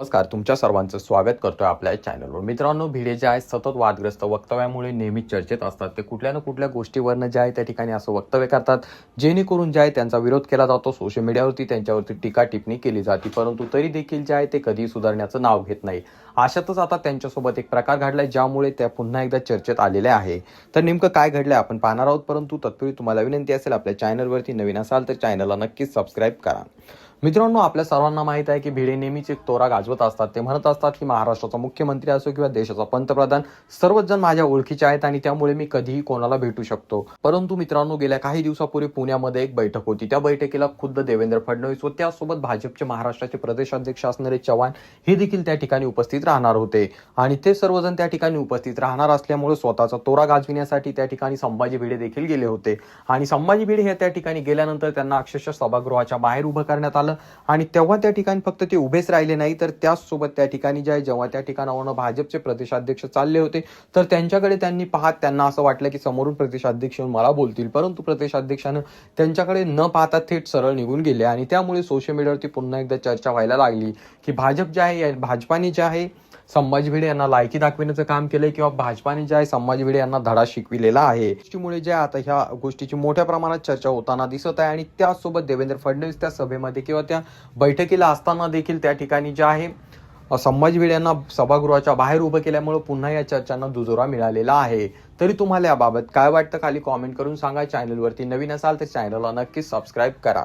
नमस्कार तुमच्या सर्वांचं स्वागत करतोय आपल्या चॅनलवर मित्रांनो भिडे जे आहेत सतत वादग्रस्त वक्तव्यामुळे नेहमीच चर्चेत असतात. ते कुठल्या ना कुठल्या गोष्टीवरनं जे आहे त्या ठिकाणी असं वक्तव्य करतात जेणेकरून जे आहे त्यांचा विरोध केला जातो. सोशल मीडियावरती त्यांच्यावरती टीका टिप्पणी केली जाते परंतु तरी देखील जे आहे ते कधी सुधारण्याचं नाव घेत नाही. अशातच आता त्यांच्यासोबत एक प्रकार घडलाय ज्यामुळे त्या पुन्हा एकदा चर्चेत आलेल्या आहे. तर नेमकं काय घडलंय आपण पाहणार आहोत परंतु तत्पूर्वी तुम्हाला विनंती असेल आपल्या चॅनलवरती नवीन असाल तर चॅनलला नक्कीच सबस्क्राईब करा. मित्रांनो आपल्या सर्वांना माहीत आहे की भिडे नेहमीच एक तोरा गाजवत असतात. ते म्हणत असतात की महाराष्ट्राचा मुख्यमंत्री असो किंवा देशाचा पंतप्रधान सर्वच जण माझ्या ओळखीचे आहेत आणि त्यामुळे मी कधीही कोणाला भेटू शकतो. परंतु मित्रांनो गेल्या काही दिवसापूर्वी पुण्यामध्ये एक बैठक होती. त्या बैठकीला खुद्द देवेंद्र फडणवीस व त्यासोबत भाजपचे महाराष्ट्राचे प्रदेशाध्यक्ष असणारे चव्हाण हे देखील त्या ठिकाणी उपस्थित राहणार होते. आणि ते सर्वजण त्या ठिकाणी उपस्थित राहणार असल्यामुळे स्वतःचा तोरा गाजविण्यासाठी त्या ठिकाणी संभाजी भिडे देखील गेले होते. आणि संभाजी भिडे हे त्या ठिकाणी गेल्यानंतर त्यांना अक्षरशः सभागृहाच्या बाहेर उभं करण्यात आलं. आणि तेव्हा त्या ठिकाणी फक्त ते उभेच राहिले नाही तर त्याचसोबत त्या ठिकाणी जे आहे जेव्हा त्या ठिकाणावरून भाजपचे प्रदेशाध्यक्ष चालले होते तर त्यांच्याकडे त्यांनी पाहत त्यांना असं वाटलं की समोरून प्रदेशाध्यक्ष मला बोलतील. परंतु प्रदेशाध्यक्षानं त्यांच्याकडे न पाहता थेट सरळ निघून गेले. आणि त्यामुळे सोशल मीडियावरती पुन्हा एकदा चर्चा व्हायला लागली की भाजप जे आहे या- भाजपाने जे आहे संभाजी भिडे यांना लायकी दाखविण्याचं काम केलंय किंवा भाजपाने जे आहे संभाजी भिडे यांना धडा शिकविलेला आहे. गोष्टीमुळे जे आता ह्या गोष्टीची मोठ्या प्रमाणात चर्चा होताना दिसत आहे आणि त्यासोबत देवेंद्र फडणवीस त्या सभेमध्ये किंवा त्या बैठकीला असताना देखील त्या ठिकाणी जे आहे संभाजी भिडे यांना सभागृहाच्या बाहेर उभं केल्यामुळे पुन्हा या चर्चांना दुजोरा मिळालेला आहे. तरी तुम्हाला याबाबत काय वाटतं? खाली कॉमेंट करून सांगा. चॅनलवरती नवीन असाल तर चॅनलला नक्कीच सबस्क्राईब करा.